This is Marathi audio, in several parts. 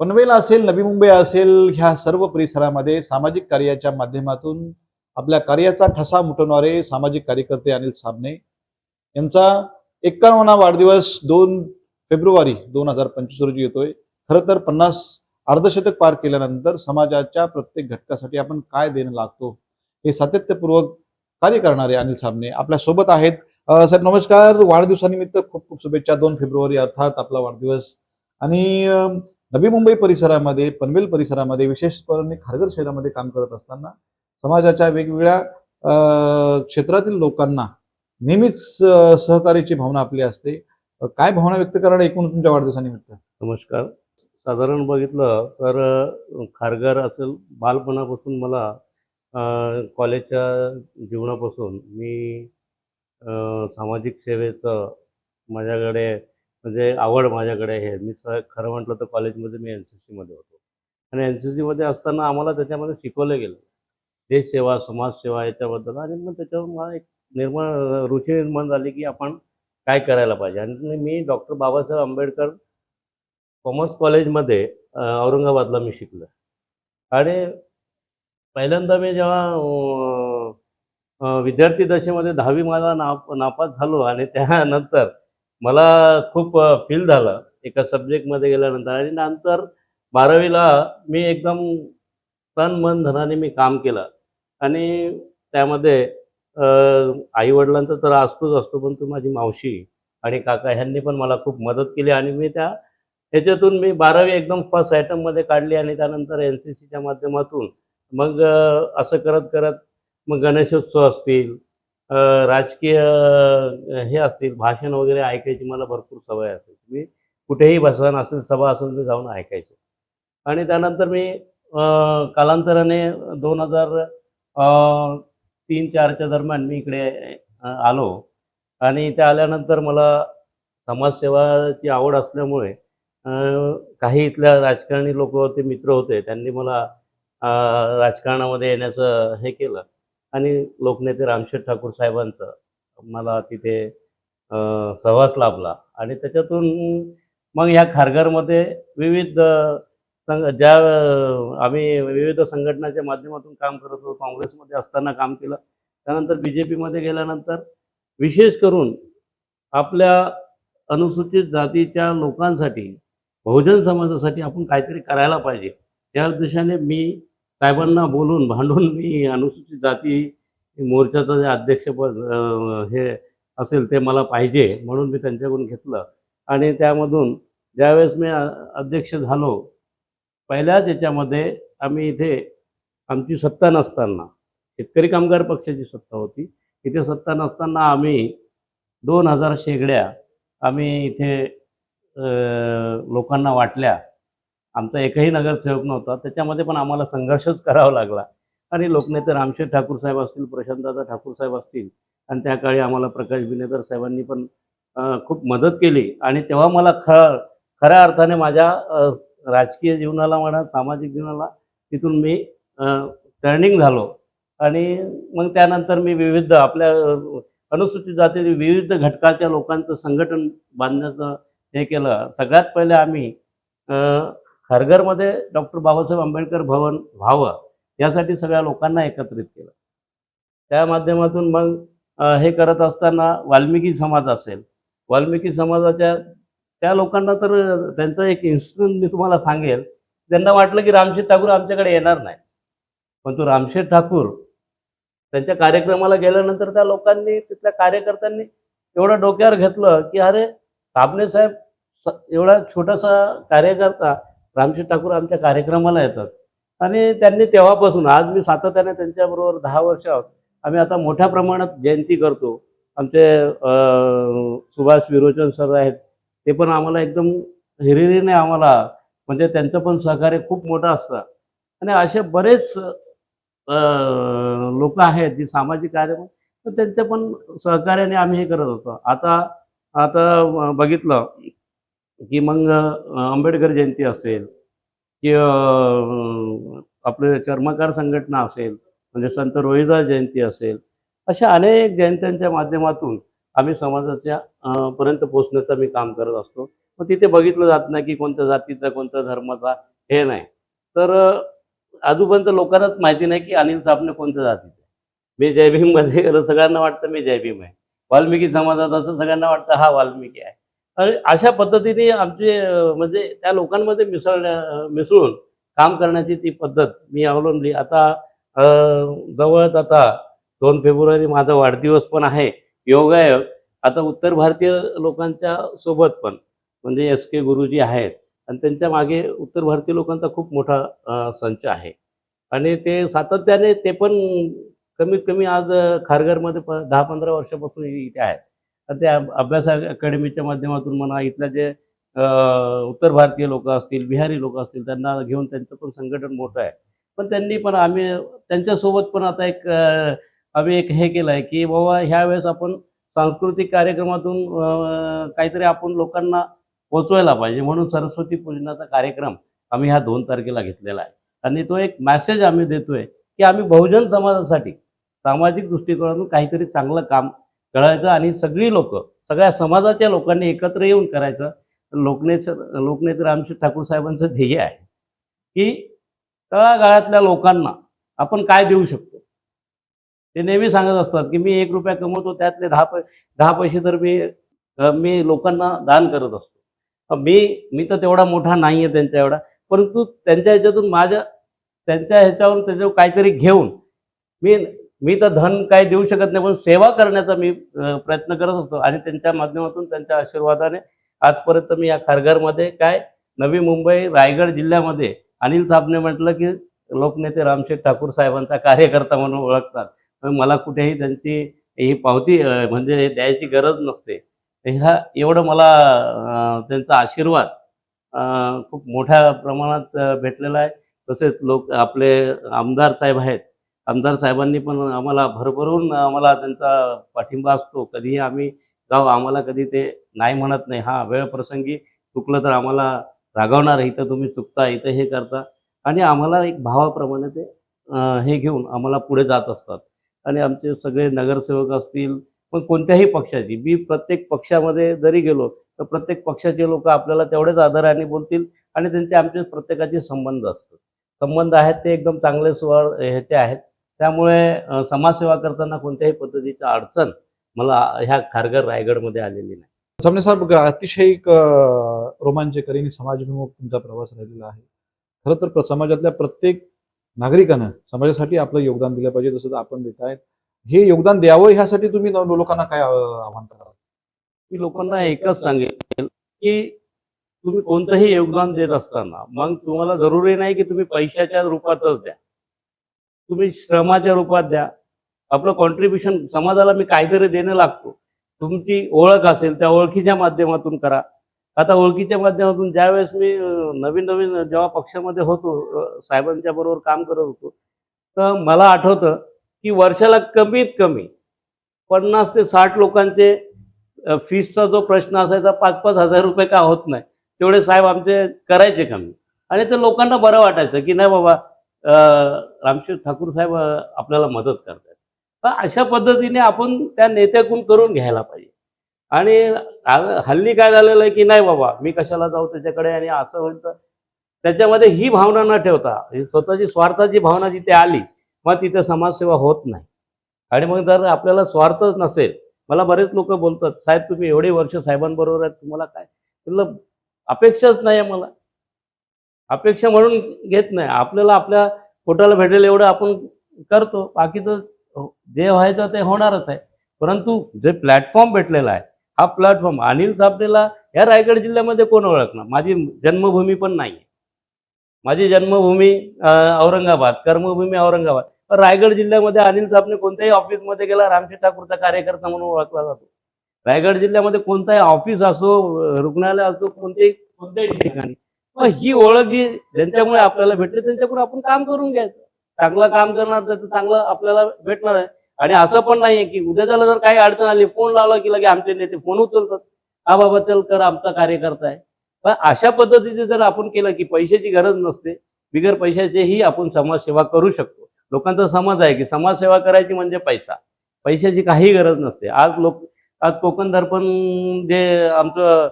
पनवेल असेल नवी मुंबई असेल ह्या सर्व परिसरामध्ये सामाजिक कार्याच्या माध्यमातून आपल्या कार्याचा ठसा मुटवणारे सामाजिक कार्यकर्ते अनिल साबणे यांचा एक्कावन्ना वाढदिवस दोन फेब्रुवारी दोन हजार पंचवीस रोजी येतोय. खरं तर पन्नास अर्धशतक पार केल्यानंतर समाजाच्या प्रत्येक घटकासाठी आपण काय देणं लागतो हे सातत्यपूर्वक कार्य करणारे अनिल साबणे आपल्यासोबत आहेत. सर साहेब नमस्कार. वाढदिवसानिमित्त खूप खूप शुभेच्छा दोन फेब्रुवारी अर्थात आपला वाढदिवस. आणि नवी मुंबई परिसरामध्ये पनवेल परिसरामध्ये विशेषपणे खारघर शहरामध्ये काम करत असताना समाजाच्या वेगवेगळ्या क्षेत्रातील लोकांना नेहमीच सहकार्याची भावना आपली असते. काय भावना व्यक्त करणार एकूण तुमच्या वाढदिवसानिमित्त? नमस्कार. साधारण बघितलं तर खारघर असेल बालपणापासून मला कॉलेजच्या जीवनापासून मी सामाजिक सेवेचं माझ्याकडे म्हणजे आवड माझ्याकडे आहे. मी खरं म्हटलं तर कॉलेजमध्ये मी एन सी सीमध्ये होतो. आणि एन सी सीमध्ये असताना आम्हाला त्याच्यामध्ये शिकवलं गेलं. देशसेवा समाजसेवा याच्याबद्दल आणि मग त्याच्यावर मला एक निर्माण रुची निर्माण झाली की आपण काय करायला पाहिजे. आणि मी डॉक्टर बाबासाहेब आंबेडकर कॉमर्स कॉलेजमध्ये औरंगाबादला मी शिकलो. आणि पहिल्यांदा मी जेव्हा विद्यार्थी दशेमध्ये दहावी माझा नाप नापास झालो आणि त्यानंतर मला खूप फील झालं. एका सब्जेक्टमध्ये गेल्यानंतर आणि नंतर बारावीला मी एकदम तन मन धनाने मी काम केलं. आणि त्यामध्ये आईवडिलांचा तर असतोच असतो पण तू माझी मावशी आणि काका ह्यांनी पण मला खूप मदत केली आणि मी त्या ह्याच्यातून मी बारावी एकदम फर्स्ट आयटममध्ये काढली आणि त्यानंतर एन सी सीच्या माध्यमातून मग असं करत करत मग गणेशोत्सव असतील राजकीय हे असतील भाषण वगैरे ऐकायची मला भरपूर सवय असेल. मी कुठेही भाषण असेल सभा असेल मी जाऊन ऐकायचो. आणि त्यानंतर मी अ, कालांतराने दोन हजार तीन चारच्या दरम्यान मी इकडे आलो. आणि इथे आल्यानंतर मला समाजसेवाची आवड असल्यामुळे काही इथल्या राजकारणी लोक होते मित्र होते त्यांनी मला राजकारणामध्ये येण्याचं हे केलं. आणि लोकनेते रामशेठ ठाकूर साहेबांचं मला तिथे सहवास लाभला. आणि त्याच्यातून मग ह्या खारघरमध्ये विविध संघ ज्या आम्ही विविध संघटनाच्या माध्यमातून काम करत होतो काँग्रेसमध्ये असताना काम केलं. त्यानंतर बी जे पीमध्ये गेल्यानंतर विशेष करून आपल्या अनुसूचित जातीच्या लोकांसाठी बहुजन समाजासाठी आपण काहीतरी करायला पाहिजे. त्या दिशेने मी साहेबांना बोलून भांडून मी अनुसूचित जाती मोर्चाचं जे अध्यक्षपद हे असेल ते मला पाहिजे म्हणून मी त्यांच्याकडून घेतलं. आणि त्यामधून ज्यावेळेस मी अध्यक्ष झालो पहिल्याच याच्यामध्ये आम्ही इथे आमची सत्ता नसताना शेतकरी कामगार पक्षाची सत्ता होती. इथे सत्ता नसताना आम्ही दोन हजार शेगड्या आम्ही इथे लोकांना वाटल्या. आमचा एकही नगरसेवक नव्हता. त्याच्यामध्ये पण आम्हाला संघर्षच करावा लागला. आणि लोकनेते रामशेठ ठाकूर साहेब असतील प्रशांतदादा ठाकूर साहेब असतील आणि त्या काळी आम्हाला प्रकाश बिनेकर साहेबांनी पण खूप मदत केली. आणि तेव्हा मला ख खऱ्या अर्थाने माझ्या राजकीय जीवनाला म्हणा सामाजिक जीवनाला तिथून मी टर्निंग झालो. आणि मग त्यानंतर मी विविध आपल्या अनुसूचित जातीतील विविध घटकाच्या लोकांचं संघटन बांधण्याचं हे केलं. सगळ्यात पहिले आम्ही खारघरमध्ये डॉक्टर बाबासाहेब आंबेडकर भवन व्हावं यासाठी सगळ्या लोकांना एकत्रित केलं. त्या माध्यमातून मग हे करत असताना वाल्मिकी समाज असेल. वाल्मिकी समाजाच्या त्या लोकांना तर त्यांचं एक इन्सिडेंट मी तुम्हाला सांगेल. त्यांना वाटलं की रामशेठ ठाकूर आमच्याकडे येणार नाही. पण तो रामशेठ ठाकूर त्यांच्या कार्यक्रमाला गेल्यानंतर त्या लोकांनी तिथल्या कार्यकर्त्यांनी एवढं डोक्यावर घेतलं की अरे साबणे साहेब एवढा छोटासा कार्यकर्ता रामशेठ ठाकूर आमच्या कार्यक्रमाला येतात. आणि त्यांनी तेव्हापासून आज मी सातत्याने त्यांच्याबरोबर दहा वर्ष आहोत. आम्ही आता मोठ्या प्रमाणात जयंती करतो. आमचे सुभाष विरोचन सर आहेत. ते पण आम्हाला एकदम हिरिरीने आम्हाला म्हणजे त्यांचं पण सहकार्य खूप मोठं असतं. आणि असे बरेच लोक आहेत जी सामाजिक कार्य तर त्यांच्या पण सहकार्याने आम्ही हे करत होतो. आता आता बघितलं की मग आंबेडकर जयंती असेल की आपले चर्मकार संघटना असेल म्हणजे संत रोहिदास जयंती असेल अशा अनेक जयंत्यांच्या माध्यमातून आम्ही समाजाच्या पर्यंत पोचण्याचं मी काम करत असतो. मग तिथे बघितलं जात नाही की कोणत्या जातीचा कोणत्या धर्माचा हे नाही. तर आजूपर्यंत लोकांनाच माहिती नाही की अनिल साबणे कोणत्या जातीचे मी जय भीममध्ये गेलो सगळ्यांना वाटतं मी जयभीम आहे. वाल्मिकी समाजात असं सगळ्यांना वाटतं हा वाल्मिकी आहे. आणि अशा पद्धतीने आमचे म्हणजे त्या लोकांमध्ये मिसळण्या मिसळून काम करण्याची ती पद्धत मी अवलंबली. आता जवळच आता दोन फेब्रुवारी माझा वाढदिवस पण आहे योगायोग. आता उत्तर भारतीय लोकांच्या सोबत पण म्हणजे एस के गुरुजी आहेत. आणि त्यांच्या मागे उत्तर भारतीय लोकांचा खूप मोठा संच आहे. आणि ते सातत्याने ते पण कमीत कमी आज खारघरमध्ये प दहा पंधरा वर्षापासून इथे आहेत. तर त्या अभ्यास अकॅडमीच्या माध्यमातून म्हणा इथल्या जे उत्तर भारतीय लोक असतील बिहारी लोक असतील त्यांना घेऊन त्यांचं पण संघटन मोठं आहे. पण त्यांनी पण आम्ही त्यांच्यासोबत पण आता एक आम्ही एक हे केलं आहे की बाबा ह्या वेळेस आपण सांस्कृतिक कार्यक्रमातून काहीतरी आपण लोकांना पोचवायला पाहिजे. म्हणून सरस्वती पूजनाचा कार्यक्रम आम्ही ह्या दोन तारखेला घेतलेला आहे. आणि तो एक मॅसेज आम्ही देतोय की आम्ही बहुजन समाजासाठी सामाजिक दृष्टिकोनातून काहीतरी चांगलं काम कळायचं आणि सगळी लोक सगळ्या समाजाच्या लोकांनी एकत्र येऊन करायचं लोकनेच लोकनेते रामशेठ ठाकूर साहेबांचं ध्येय आहे की तळागाळातल्या लोकांना आपण काय देऊ शकतो? ते नेहमी सांगत असतात की मी एक रुपया कमवतो त्यातले दहा पै दहा पैसे तर मी मी लोकांना दान करत असतो. मी मी तर तेवढा मोठा नाही आहे त्यांच्या एवढा परंतु त्यांच्या ह्याच्यातून माझ्या त्यांच्या ह्याच्यावरून त्याच्यावर काहीतरी घेऊन मी मी तर धन काय देऊ शकत नाही पण सेवा करण्याचा मी प्रयत्न करत असतो. आणि त्यांच्या माध्यमातून त्यांच्या आशीर्वादाने आजपर्यंत मी या खारघरमध्ये काय नवी मुंबई रायगड जिल्ह्यामध्ये अनिल साहेबने म्हटलं की लोकनेते रामशेठ ठाकूर साहेबांचा कार्यकर्ता म्हणून ओळखतात. मला कुठेही त्यांची ही पावती म्हणजे द्यायची गरज नसते. ह्या एवढं मला त्यांचा आशीर्वाद खूप मोठ्या प्रमाणात भेटलेला आहे. तसेच लोक आपले आमदार साहेब आहेत आमदार साहेबांनी पण आम्हाला भरभरून आम्हाला त्यांचा पाठिंबा असतो. कधीही आम्ही जाऊ आम्हाला कधी ते नाही म्हणत नाही. हा वेळ प्रसंगी चुकलं तर आम्हाला रागवणार इथं तुम्ही चुकता इथं हे करता. आणि आम्हाला एक भावाप्रमाणे ते हे घेऊन आम्हाला पुढे जात असतात. आणि आमचे सगळे नगरसेवक असतील पण कोणत्याही पक्षाची मी प्रत्येक पक्षामध्ये जरी गेलो तर प्रत्येक पक्षाचे लोक आपल्याला तेवढेच आदराने बोलतील आणि त्यांचे आमचे प्रत्येकाचे संबंध असतात. संबंध आहेत ते एकदम चांगले सुवाळ ह्याचे आहेत. त्यामुळे समाजसेवा करताना कोणत्याही पद्धतीची अडचण मला ह्या खारघर रायगडमध्ये आलेली नाही. सामने साहेब अतिशय रोमांचकारी आणि समाजभिमुख तुमचा प्रवास राहिलेला आहे. खरं तर समाजातल्या प्रत्येक नागरिकानं समाजासाठी आपलं योगदान दिलं पाहिजे जसं आपण देत आहेत. हे योगदान द्यावं ह्यासाठी तुम्ही लोकांना काय आव्हान कराल? मी लोकांना एकच सांगेल की तुम्ही कोणतंही योगदान देत असताना मग तुम्हाला जरुरी नाही की तुम्ही पैशाच्या रूपातच द्या. तुम्ही श्रमाच्या रूपात द्या. आपलं कॉन्ट्रीब्युशन समाजाला मी काहीतरी देणं लागतो. तुमची ओळख असेल त्या ओळखीच्या माध्यमातून करा. आता ओळखीच्या माध्यमातून ज्यावेळेस मी नवीन नवीन जेव्हा पक्षामध्ये होतो साहेबांच्या बरोबर काम करत होतो तर मला आठवतं की वर्षाला कमीत कमी पन्नास ते साठ लोकांचे फीसचा जो प्रश्न असायचा पाच पाच हजार रुपये का होत नाही तेवढे साहेब आमचे करायचे कमी. आणि ते लोकांना बरं वाटायचं की नाही बाबा रामशेठ ठाकूर साहेब आपल्याला मदत करतात तर अशा पद्धतीने आपण त्या नेत्याकडून करून घ्यायला पाहिजे. आणि हल्ली काय झालेलं आहे की नाही बाबा मी कशाला जाऊ त्याच्याकडे आणि असं होईल तर त्याच्यामध्ये ही भावना न ठेवता ही स्वतःची स्वार्थाची भावना जिथे आली मग तिथे समाजसेवा होत नाही. आणि मग जर आपल्याला स्वार्थच नसेल मला बरेच लोक बोलतात साहेब तुम्ही एवढे वर्ष साहेबांबरोबर आहेत तुम्हाला काय? म्हटलं अपेक्षाच नाही आहे मला. अपेक्षा म्हणून घेत नाही. आपल्याला आपल्या पोटाला भेटेल एवढं आपण करतो. बाकीचं हो, जे व्हायचं ते होणारच आहे. परंतु जे प्लॅटफॉर्म भेटलेला आहे हा प्लॅटफॉर्म अनिल साबणेला या रायगड जिल्ह्यामध्ये कोण ओळखणार? माझी जन्मभूमी पण नाही आहे माझी जन्मभूमी औरंगाबाद कर्मभूमी औरंगाबाद. रायगड जिल्ह्यामध्ये अनिल साबणे कोणत्याही ऑफिसमध्ये गेला रामशेठ ठाकूरचा कार्यकर्ता म्हणून ओळखला जातो. रायगड जिल्ह्यामध्ये कोणताही ऑफिस असो रुग्णालय असो कोणत्याही कोणत्याही ठिकाणी मग ही ओळख जी ज्यांच्यामुळे आपल्याला भेटते त्यांच्याकडून आपण काम करून घ्यायचं. चांगलं काम करणार त्याचं चांगलं आपल्याला भेटणार आहे. आणि असं पण नाहीये की उद्या त्याला जर काही अडचण आली फोन लावला की लगे आमचे नेते फोन उचलतात. हा बाबा चल कर आमचा कार्यकर्ता आहे. पण अशा पद्धतीचे जर आपण केलं की पैशाची गरज नसते बिगर पैशाचेही आपण समाजसेवा करू शकतो. लोकांचा समज आहे की समाजसेवा करायची म्हणजे पैसा. पैशाची काही गरज नसते. आज लोक आज कोकण दर्पण जे आमचं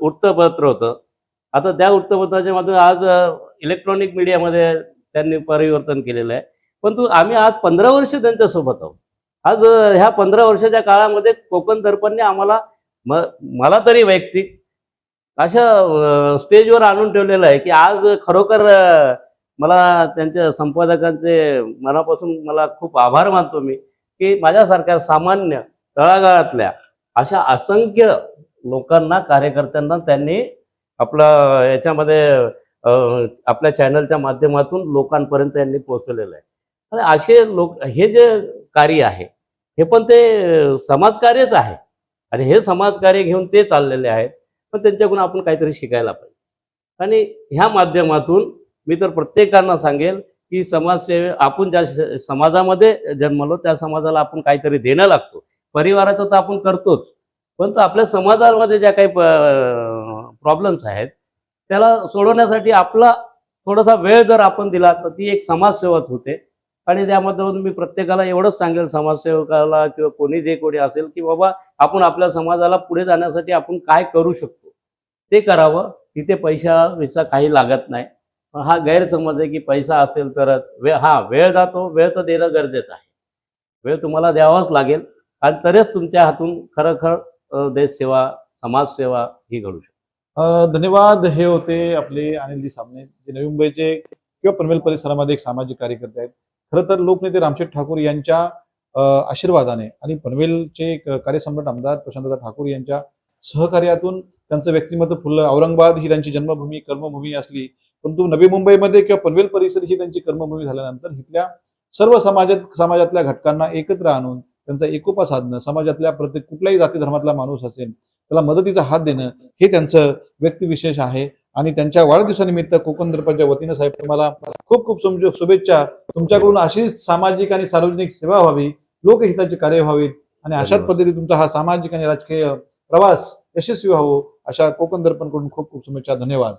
वृत्तपत्र होतं आता त्या वृत्तपत्राच्या माध्यमातून आज इलेक्ट्रॉनिक मीडियामध्ये त्यांनी परिवर्तन केलेलं आहे. परंतु आम्ही आज पंधरा वर्ष त्यांच्यासोबत आहोत. आज ह्या पंधरा वर्षाच्या काळामध्ये कोकण दर्पणने आम्हाला म मला तरी वैयक्तिक अशा स्टेजवर आणून ठेवलेलं आहे की आज खरोखर मला त्यांच्या संपादकांचे मनापासून मला खूप आभार मानतो मी की माझ्यासारख्या सामान्य तळागाळातल्या अशा असंख्य लोकांना कार्यकर्त्यांना त्यांनी आपला याच्यामध्ये आपल्या चॅनलच्या माध्यमातून लोकांपर्यंत यांनी पोहोचलेलं आहे. आणि असे लोक हे जे कार्य आहे हे पण ते समाजकार्यच आहे. आणि हे समाजकार्य घेऊन ते चाललेले आहेत. पण त्यांच्याकडून आपण काहीतरी शिकायला पाहिजे. आणि ह्या माध्यमातून मी तर प्रत्येकांना सांगेल की समाजसेवे आपण ज्या समाजामध्ये जन्मलो त्या समाजाला आपण काहीतरी देणं लागतो. परिवाराचं तर आपण करतोच. परंतु आपल्या समाजामध्ये ज्या काही प्रॉब्लेम्स आहेत त्याला सोडवण्यासाठी आपला थोडासा वेळ जर आपण दिला तर ती एक समाजसेवाच होते. आणि त्यामधून मी प्रत्येकाला एवढंच सांगेल समाजसेवकाला किंवा कोणी जे कोणी असेल की बाबा आपण आपल्या समाजाला पुढे जाण्यासाठी आपण काय करू शकतो? ते करावं. तिथे पैसा विसा काही लागत नाही. हा गैरसमज आहे की पैसा असेल तरच वे हा वेळ जातो. वेळ तर देणं गरजेचं आहे. वेळ तुम्हाला द्यावाच लागेल. आणि तरच तुमच्या हातून खरोखर देशसेवा समाजसेवा ही घडू शकते. धन्यवाद. हे होते आपले अनिलजी सामने जे नवी मुंबईचे किंवा पनवेल परिसरामध्ये एक सामाजिक कार्यकर्ते आहेत. खरं तर लोकनेते रामशेठ ठाकूर यांच्या आशीर्वादाने आणि पनवेलचे कार्यसम्राट आमदार प्रशांतदा ठाकूर यांच्या सहकार्यातून त्यांचं व्यक्तिमत्व फुललं. औरंगाबाद ही त्यांची जन्मभूमी कर्मभूमी असली परंतु नवी मुंबईमध्ये किंवा पनवेल परिसर ही त्यांची कर्मभूमी झाल्यानंतर इथल्या सर्व समाजात समाजातल्या घटकांना एकत्र आणून त्यांचा एकोपा साधणं समाजातल्या प्रत्येक कुठल्याही जाती धर्मातला माणूस असेल त्याला मदतीचा हात देणं हे त्यांचं व्यक्तिविशेष आहे. आणि त्यांच्या वाढदिवसानिमित्त कोकण दर्पणच्या वतीनं साहेब तुम्हाला खूप खूप शुभे- शुभेच्छा. तुमच्याकडून अशीच सामाजिक आणि सार्वजनिक सेवा व्हावी लोकहिताची कार्य व्हावीत आणि अशाच. पद्धतीने तुमचा हा सामाजिक आणि राजकीय प्रवास यशस्वी व्हावो अशा कोकण दर्पणकडून खूप खूप शुभेच्छा. धन्यवाद.